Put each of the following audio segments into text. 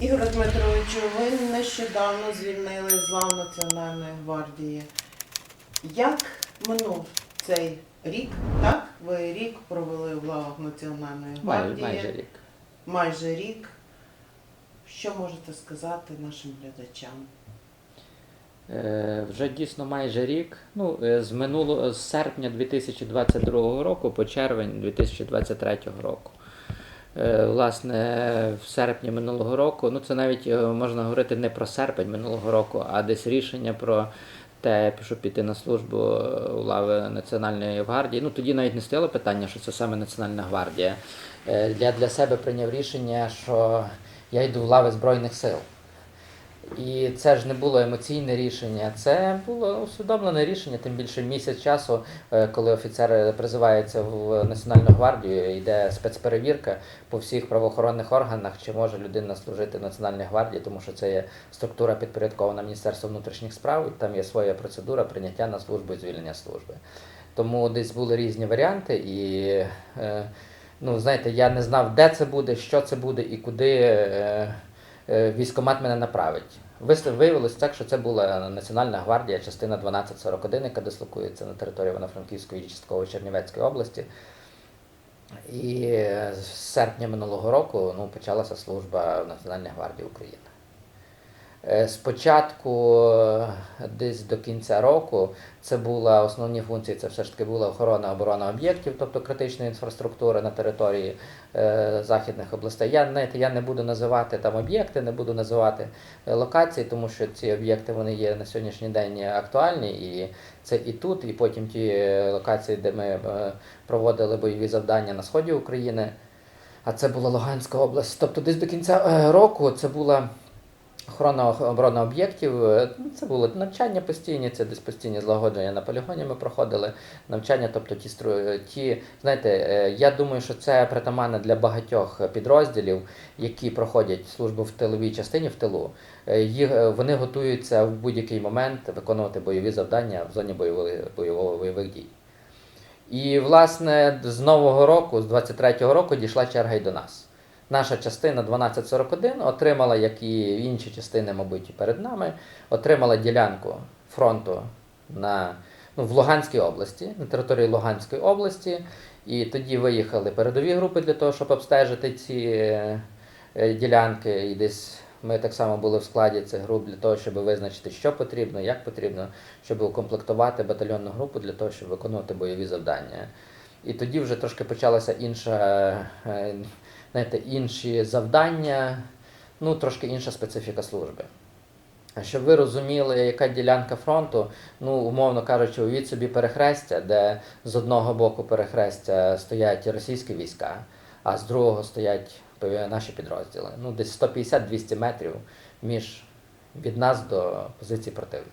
Ігор Дмитровичу, ви нещодавно звільнили з лав Національної гвардії. Як минув цей рік? Так, ви рік провели в лавах Національної Май, гвардії. майже рік. Майже рік. Що можете сказати нашим глядачам? Е, вже дійсно майже рік. Ну, е, з минуло, з серпня 2022 року по червень 2023 року. Е, власне, в серпні минулого року, ну це навіть е, можна говорити не про серпень минулого року, а десь рішення про те, щоб піти на службу е, у лави Національної гвардії. Ну тоді навіть не стояло питання, що це саме Національна гвардія. Я для себе прийняв рішення, що я йду в лави Збройних сил. І це ж не було емоційне рішення, це було усвідомлене рішення, тим більше місяць часу, е, коли офіцер призивається в Національну гвардію, йде спецперевірка по всіх правоохоронних органах, чи може людина служити в Національній гвардії, тому що це є структура підпорядкована Міністерству внутрішніх справ, і там є своя процедура прийняття на службу і звільнення служби. Тому десь були різні варіанти, і е, ну, знаєте, я не знав, де це буде, що це буде і куди. Е, е, військкомат мене направить. Виявилось так, що це була Національна гвардія, частина 1241, яка дислокується на території Івано-Франківської і частково Чернівецької області. І з серпня минулого року ну, почалася служба в Національній гвардії України. Е, Спочатку, е, десь до кінця року, це була основні функції, це все ж таки була охорона оборона об'єктів, тобто критичної інфраструктури на території е, західних областей. Я, знаєте, я не буду називати там об'єкти, не буду називати е, локації, тому що ці об'єкти вони є на сьогоднішній день актуальні, і це і тут, і потім ті локації, де ми проводили бойові завдання на сході України. А це була Луганська область. Тобто десь до кінця року це була охорона оборона об'єктів. Е, ну, Це було навчання постійні, це десь постійні злагодження на полігоні ми проходили. Навчання, тобто ті стру- ті, знаєте, е, я думаю, що це притаманне для багатьох підрозділів, які проходять службу в тиловій частині в тилу. Е, Їх, е, вони готуються в будь-який момент виконувати бойові завдання в зоні бойових, бойового бойових дій. І, власне, з нового року, з 23-го року, дійшла черга й до нас. Наша частина 1241 отримала, як і інші частини, мабуть, і перед нами, отримала ділянку фронту на, ну, в Луганській області, на території Луганської області. І тоді виїхали передові групи для того, щоб обстежити ці е, ділянки. І десь ми так само були в складі цих груп для того, щоб визначити, що потрібно, як потрібно, щоб укомплектувати батальйонну групу для того, щоб виконувати бойові завдання. І тоді вже трошки почалася інша, е, знаєте, інші завдання, ну трошки інша специфіка служби. Щоб ви розуміли, яка ділянка фронту, ну, умовно кажучи, уявіть собі перехрестя, де з одного боку перехрестя стоять російські війська, а з другого стоять наші підрозділи. Ну, десь 150-200 метрів між від нас до позиції противника.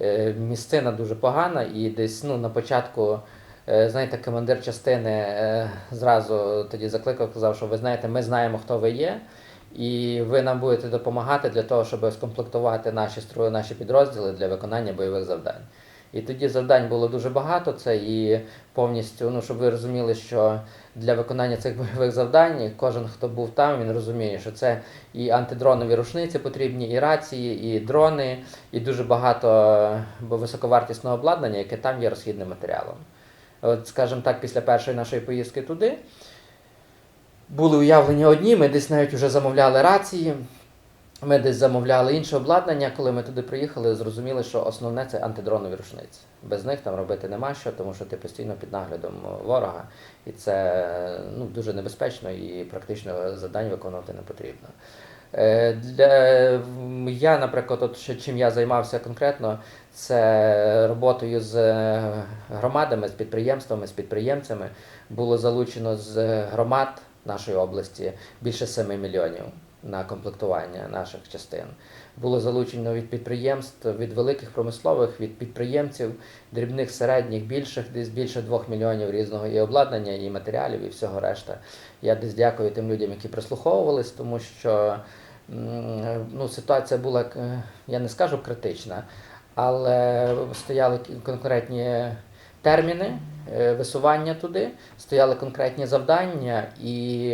Е, Місцина дуже погана, і десь ну, на початку, знаєте, командир частини е, зразу тоді закликав, казав, що ви знаєте, ми знаємо, хто ви є, і ви нам будете допомагати для того, щоб скомплектувати наші строї, наші підрозділи для виконання бойових завдань. І тоді завдань було дуже багато. Це і повністю, ну щоб ви розуміли, що для виконання цих бойових завдань кожен, хто був там, він розуміє, що це і антидронові рушниці потрібні, і рації, і дрони, і дуже багато е, високовартісного обладнання, яке там є розхідним матеріалом. От, скажімо так, після першої нашої поїздки туди були уявлення одні, ми десь навіть вже замовляли рації. Ми десь замовляли інше обладнання, коли ми туди приїхали, зрозуміли, що основне це антидронові рушниці. Без них там робити нема що, тому що ти постійно під наглядом ворога, і це ну, дуже небезпечно і практично завдань виконувати не потрібно. Е, Для, я, наприклад, от, чим я займався конкретно, це роботою з е, громадами, з підприємствами, з підприємцями. Було залучено з громад нашої області більше 7 мільйонів на комплектування наших частин. Було залучено від підприємств, від великих промислових, від підприємців, дрібних, середніх, більших, десь більше 2 мільйонів різного і обладнання, і матеріалів, і всього решта. Я десь дякую тим людям, які прислуховувались, тому що ну, ситуація була, е, я не скажу критична, але стояли конкретні терміни е, висування туди, стояли конкретні завдання, і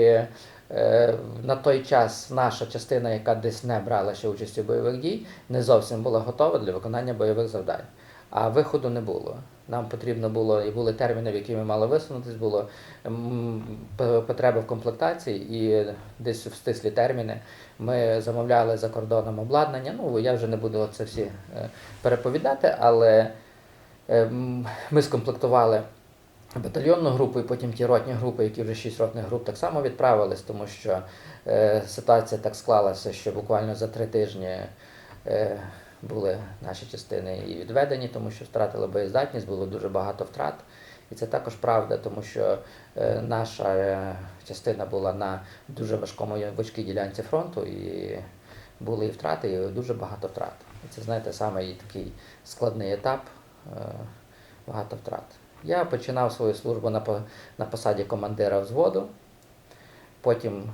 е, на той час наша частина, яка десь не брала ще участі в бойових дій, не зовсім була готова для виконання бойових завдань. А виходу не було. Нам потрібно було і були терміни, в які ми мали висунутись, було потреби в комплектації, і десь в стислі терміни ми замовляли за кордоном обладнання. Ну я вже не буду це всі е, переповідати, але е, ми скомплектували батальйонну групу, і потім ті ротні групи, які вже шість ротних груп, так само відправились, тому що е, ситуація так склалася, що буквально за три тижні були наші частини і відведені, тому що втратили боєздатність, було дуже багато втрат. І це також правда, тому що е, наша е, частина була на дуже важкому важкій ділянці фронту, і були і втрати, і дуже багато втрат. І це, знаєте, саме такий складний етап, е, багато втрат. Я починав свою службу на, на посаді командира взводу, потім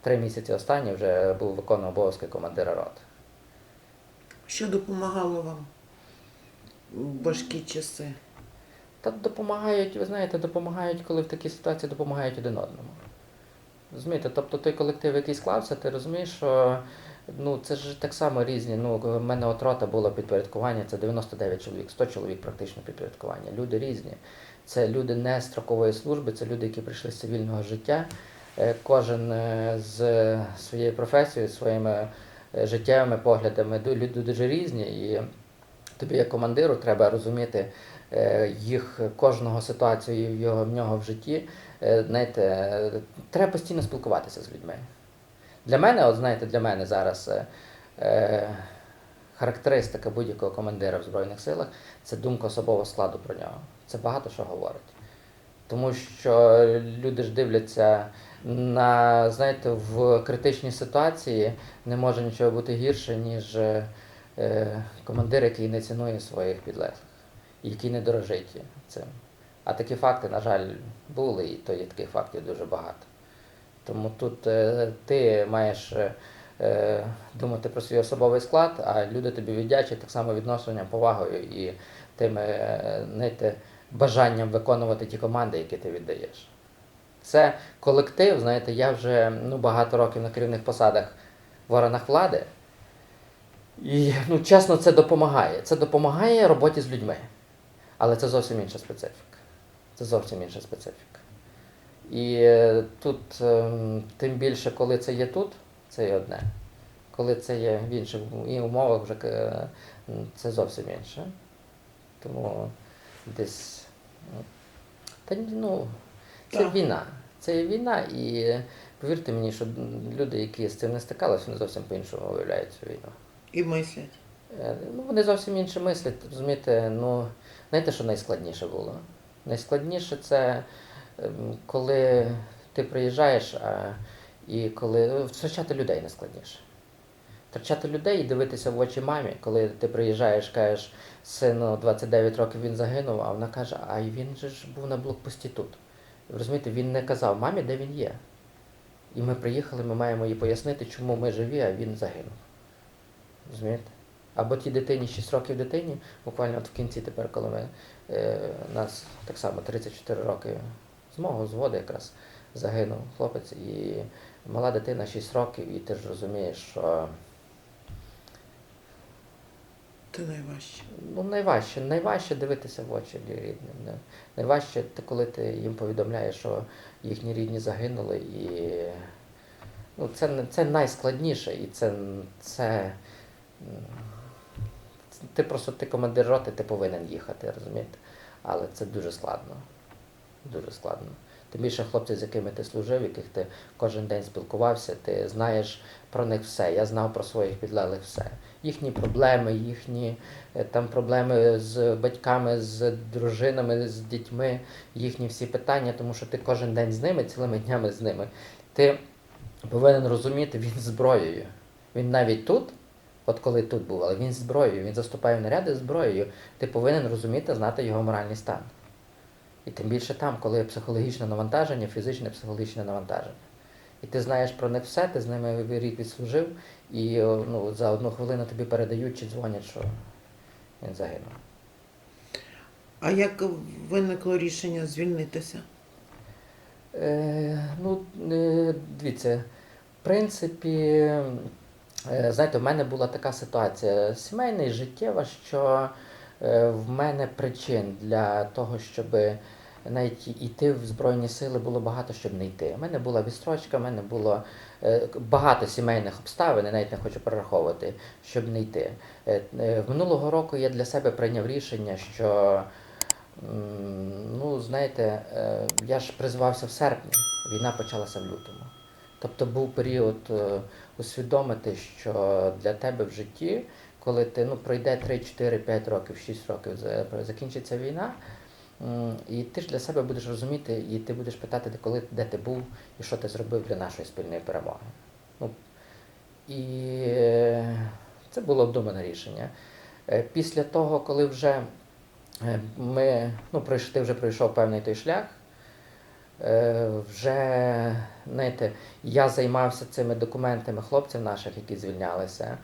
три місяці останні вже був виконував обов'язки командира роти. Що допомагало вам в важкі часи? Та допомагають, ви знаєте, допомагають, коли в такій ситуації допомагають один одному. Розумієте, тобто той колектив, який склався, ти розумієш, що ну, це ж так само різні. Ну, в мене от рота була підпорядкування, це 99 чоловік, 100 чоловік практично підпорядкування. Люди різні. Це люди не строкової служби, це люди, які прийшли з цивільного життя. Е, Кожен е, з своєю професією, своїми життєвими поглядами, люди дуже різні. І тобі, як командиру, треба розуміти е, їх кожного ситуацію його в нього в житті. Е, Знаєте, е, треба постійно спілкуватися з людьми. Для мене, от знаєте, для мене зараз е, е, характеристика будь-якого командира в Збройних силах це думка особового складу про нього. Це багато що говорить. Тому що люди ж дивляться на, знаєте, в критичній ситуації не може нічого бути гірше, ніж е, командир, який не цінує своїх підлеглих, який не дорожить цим. А такі факти, на жаль, були, і то є таких фактів дуже багато. Тому тут е, ти маєш е, е, думати про свій особовий склад, а люди тобі віддячать так само відношенням, повагою і тим е, знаєте, бажанням виконувати ті команди, які ти віддаєш. Це колектив, знаєте, я вже ну, багато років на керівних посадах в органах влади. І ну, чесно, це допомагає. Це допомагає роботі з людьми. Але це зовсім інша специфіка. Це зовсім інша специфіка. І е, тут, ем, тим більше, коли це є тут, це є одне. Коли це є в інших умовах, вже е, це зовсім інше. Тому десь. ну, Та ну, це Так. війна. Це війна, і повірте мені, що люди, які з цим не стикалися, вони зовсім по-іншому уявляють цю війну. І мислять. Е, Ну, вони зовсім інше мислять, розумієте, ну, знаєте, що найскладніше було? Найскладніше це ем, коли ти приїжджаєш, а, і коли ну, втрачати людей найскладніше. Втрачати людей і дивитися в очі мамі, коли ти приїжджаєш, кажеш, сину 29 років він загинув, а вона каже, а він же ж був на блокпості тут. Розумієте, він не казав мамі, де він є. І ми приїхали, ми маємо їй пояснити, чому ми живі, а він загинув. Розумієте? Або тій дитині 6 років дитині, буквально от в кінці тепер, коли ми е, нас так само 34 роки з мого зводу якраз загинув хлопець, і мала дитина 6 років, і ти ж розумієш, що Це найважче. ну, найважче, найважче дивитися в очі рідним. Найважче, коли ти їм повідомляєш, що їхні рідні загинули, і ну, це, це найскладніше, і це, це ти просто ти командир роти, ти повинен їхати, розумієте? Але це дуже складно. Дуже складно. Тим більше хлопці, з якими ти служив, яких ти кожен день спілкувався, ти знаєш про них все. Я знав про своїх підлеглих все. Їхні проблеми, їхні е, там проблеми з батьками, з дружинами, з дітьми, їхні всі питання, тому що ти кожен день з ними, цілими днями з ними. Ти повинен розуміти, він зброєю. Він навіть тут, от коли тут був, але він зброєю, він заступає в наряди зброєю. Ти повинен розуміти, знати його моральний стан. І тим більше там, коли є психологічне навантаження, фізичне психологічне навантаження. І ти знаєш про них все, ти з ними рік відслужив, і ну, за одну хвилину тобі передають чи дзвонять, що він загинув. А як виникло рішення звільнитися? Е, ну, е, дивіться, в принципі, е, знаєте, в мене була така ситуація сімейна і життєва, що е, в мене причин для того, щоб навіть йти в Збройні сили було багато, щоб не йти. У мене була відстрочка, в мене було е, багато сімейних обставин, я навіть не хочу перераховувати, щоб не йти. Е, е, минулого року я для себе прийняв рішення, що ну, знаєте, я ж призвався в серпні, війна почалася в лютому. Тобто був період усвідомити, що для тебе в житті, коли ти ну, пройде 3, 4, 5 років, 6 років, закінчиться війна, і ти ж для себе будеш розуміти, і ти будеш питати, де коли де ти був і що ти зробив для нашої спільної перемоги. Ну, і е, це було обдумане рішення. Е, Після того, коли вже е, ми, ну, ти вже пройшов певний той шлях, е, вже, знаєте, я займався цими документами хлопців наших, які звільнялися,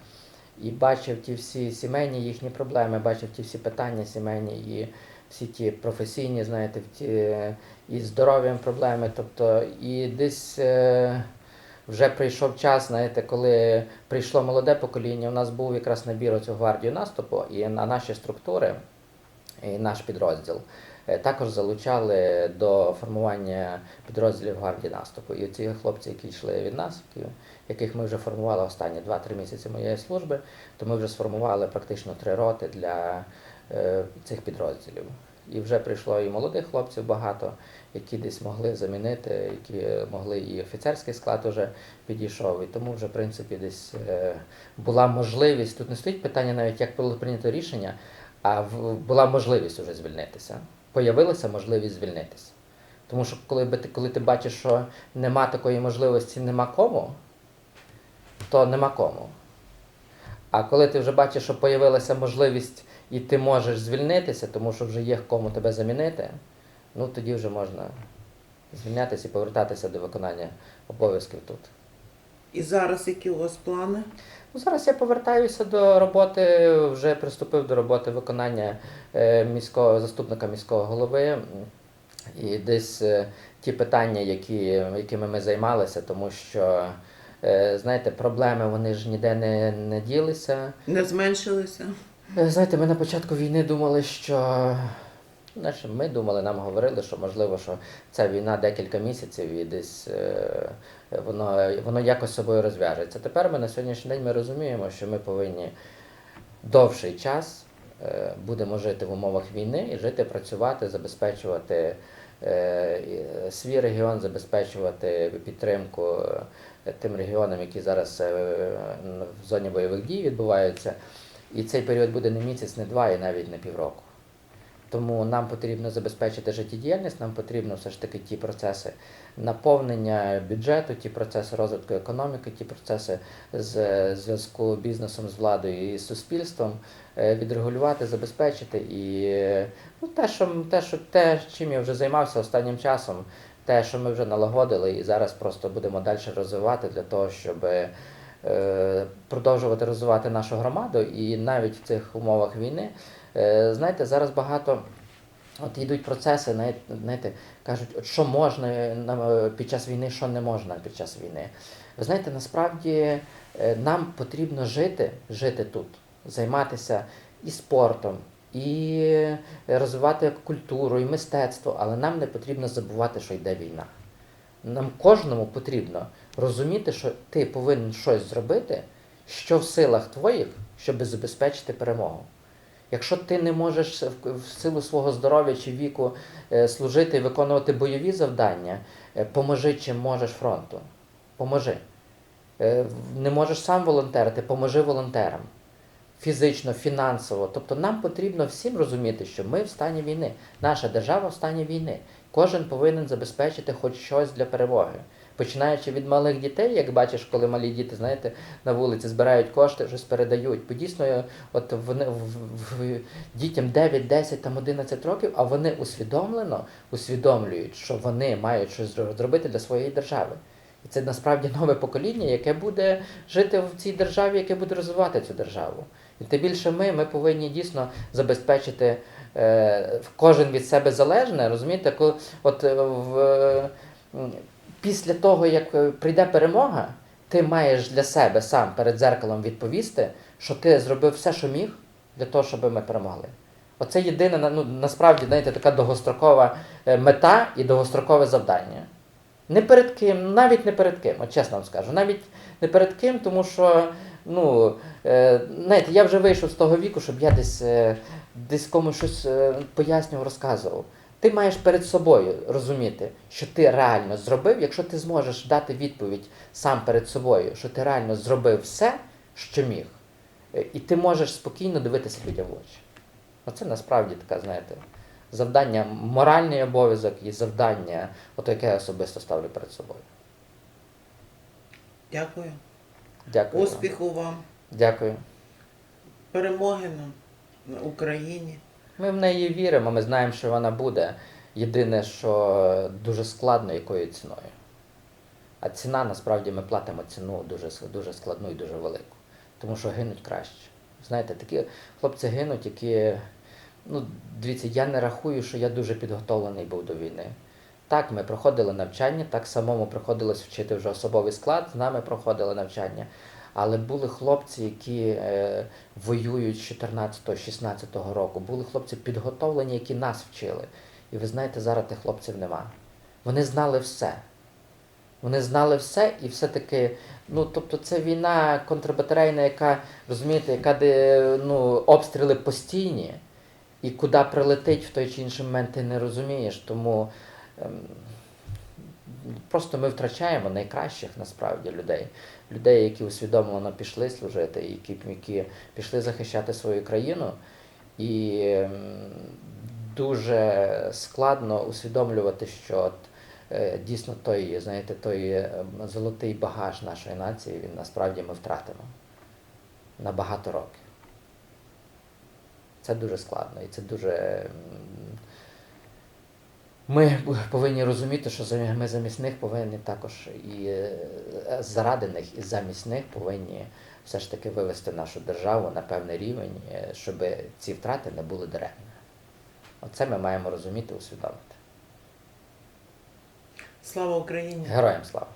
і бачив ті всі сімейні їхні проблеми, бачив ті всі питання сімейні і всі ті професійні, знаєте, і здоров'ям проблеми. Тобто, і десь е, вже прийшов час, знаєте, коли прийшло молоде покоління, у нас був якраз набір оцю гвардію наступу, і на наші структури, і наш підрозділ також залучали до формування підрозділів гвардії наступу. І ці хлопці, які йшли від нас, яких ми вже формували останні 2-3 місяці моєї служби, то ми вже сформували практично три роти для е, цих підрозділів. І вже прийшло і молодих хлопців багато, які десь могли замінити, які могли і офіцерський склад вже підійшов. І тому вже, в принципі, десь е, була можливість. Тут не стоїть питання навіть, як було прийнято рішення, а в- була можливість вже звільнитися. Появилася можливість звільнитися. Тому що коли, ти, коли ти бачиш, що нема такої можливості, нема кому, то нема кому. А коли ти вже бачиш, що появилася можливість і ти можеш звільнитися, тому що вже є кому тебе замінити, ну тоді вже можна звільнятися і повертатися до виконання обов'язків тут. І зараз які у вас плани? Ну, зараз я повертаюся до роботи, вже приступив до роботи виконання е, міського заступника міського голови. І десь е, ті питання, які, якими ми займалися, тому що, е, знаєте, проблеми вони ж ніде не, не ділися. Не зменшилися? Знаєте, ми на початку війни думали, що. Знаєш, ми думали, нам говорили, що можливо, що ця війна декілька місяців і десь е, воно, воно якось собою розв'яжеться. Тепер ми на сьогоднішній день ми розуміємо, що ми повинні довший час е, будемо жити в умовах війни і жити, працювати, забезпечувати е, свій регіон, забезпечувати підтримку тим регіонам, які зараз в зоні бойових дій відбуваються. І цей період буде не місяць, не два і навіть не півроку. Тому нам потрібно забезпечити життєдіяльність, нам потрібно все ж таки ті процеси наповнення бюджету, ті процеси розвитку економіки, ті процеси з е, зв'язку бізнесом з владою і з суспільством е, відрегулювати, забезпечити. І е, ну, те, що, те, що, те, чим я вже займався останнім часом, те, що ми вже налагодили, і зараз просто будемо далі розвивати для того, щоб продовжувати розвивати нашу громаду і навіть в цих умовах війни. Е, Знаєте, зараз багато от йдуть процеси, знаєте, знаєте, кажуть, от що можна е, е, під час війни, що не можна під час війни. Ви знаєте, насправді нам потрібно жити, жити тут, займатися і спортом, і розвивати культуру, і мистецтво, але нам не потрібно забувати, що йде війна. Нам кожному потрібно розуміти, що ти повинен щось зробити, що в силах твоїх, щоб забезпечити перемогу. Якщо ти не можеш в силу свого здоров'я чи віку е, служити і виконувати бойові завдання, е, поможи чим можеш фронту. Поможи. Е, Не можеш сам волонтерити, поможи волонтерам. Фізично, фінансово. Тобто нам потрібно всім розуміти, що ми в стані війни. Наша держава в стані війни. Кожен повинен забезпечити хоч щось для перемоги. Починаючи від малих дітей, як бачиш, коли малі діти, знаєте, на вулиці збирають кошти, щось передають. Бо дійсно, от вони в, в, дітям 9, 10, там 11 років, а вони усвідомлено усвідомлюють, що вони мають щось зро- зробити для своєї держави. І це насправді нове покоління, яке буде жити в цій державі, яке буде розвивати цю державу. І тим більше ми, ми повинні дійсно забезпечити е, кожен від себе залежне, розумієте, от е, в, після того, як е, прийде перемога, ти маєш для себе сам перед дзеркалом відповісти, що ти зробив все, що міг, для того, щоб ми перемогли. Оце єдина, на- ну, насправді, знаєте, така довгострокова е, мета і довгострокове завдання. Не перед ким, навіть не перед ким, от чесно вам скажу, навіть не перед ким, тому що, ну, е, знаєте, я вже вийшов з того віку, щоб я десь, е, десь комусь щось пояснював, розказував. Ти маєш перед собою розуміти, що ти реально зробив, якщо ти зможеш дати відповідь сам перед собою, що ти реально зробив все, що міг, е, і ти можеш спокійно дивитися людям в очі. Оце насправді таке, знаєте, завдання, моральний обов'язок і завдання, ото яке я особисто ставлю перед собою. Дякую. Дякую. Успіху вам, Дякую. перемоги нам на Україні. Ми в неї віримо, ми знаємо, що вона буде. Єдине, що дуже складно, якою ціною. А ціна, насправді, ми платимо ціну дуже, дуже складну і дуже велику. Тому що гинуть краще. Знаєте, такі хлопці гинуть, які. Ну, дивіться, я не рахую, що я дуже підготовлений був до війни. Так, ми проходили навчання, так самому приходилось вчити вже особовий склад, з нами проходили навчання. Але були хлопці, які е, воюють з 14-16 року. Були хлопці підготовлені, які нас вчили. І ви знаєте, зараз тих хлопців нема. Вони знали все. Вони знали все, і все-таки, ну тобто, це війна контрбатарейна, яка, розумієте, яка де ну, обстріли постійні, і куди прилетить в той чи інший момент, ти не розумієш. Тому ем, просто ми втрачаємо найкращих насправді людей. Людей, які усвідомлено пішли служити, які, які пішли захищати свою країну. І дуже складно усвідомлювати, що от, е, дійсно той, знаєте, той е, золотий багаж нашої нації, він насправді ми втратимо на багато років. Це дуже складно і це дуже. Ми повинні розуміти, що ми замість них повинні також і е, заради них, і замість них повинні все ж таки вивести нашу державу на певний рівень, е, щоб ці втрати не були даремні. Оце ми маємо розуміти, усвідомити. Слава Україні! Героям слава!